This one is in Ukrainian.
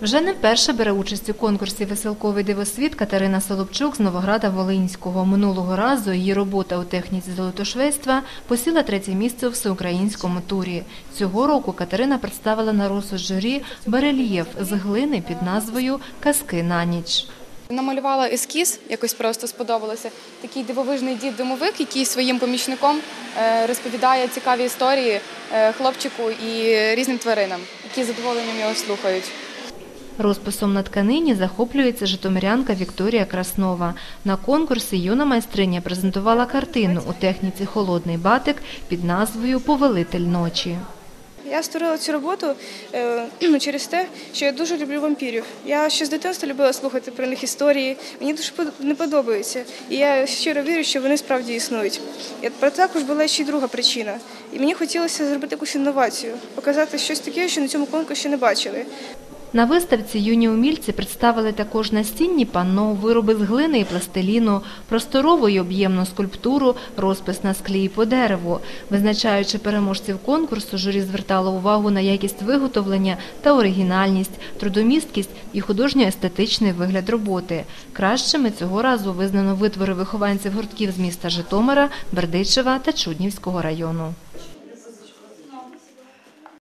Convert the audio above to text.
Вже не вперше бере участь у конкурсі «Веселковий дивосвіт» Катерина Солопчук з Новограда Волинського. Минулого разу її робота у техніці золотошвейства посіла третє місце у всеукраїнському турі. Цього року Катерина представила на розсуд журі барельєф з глини під назвою «Казки на ніч». Намалювала ескіз, якось просто сподобалося. Такий дивовижний дід-домовик, який своїм помічником е, розповідає цікаві історії е, хлопчику і різним тваринам, які задоволенням його слухають. Розписом на тканині захоплюється житомирянка Вікторія Краснова. На конкурсі юна майстриня презентувала картину у техніці «Холодний батик» під назвою «Повелитель ночі». Я створила цю роботу е, ну, через те, що я дуже люблю вампірів. Я ще з дитинства любила слухати про них історії. Мені дуже не подобається. І я щиро вірю, що вони справді існують. І про також була ще й друга причина. І мені хотілося зробити якусь інновацію, показати щось таке, що на цьому конкурсі не бачили. На виставці юні умільці представили також настінні панно, вироби з глини і пластиліну, просторову і об'ємну скульптуру, розпис на склі і по дереву. Визначаючи переможців конкурсу, журі звертало увагу на якість виготовлення та оригінальність, трудомісткість і художньо-естетичний вигляд роботи. Кращими цього разу визнано витвори вихованців гуртків з міста Житомира, Бердичева та Чуднівського району.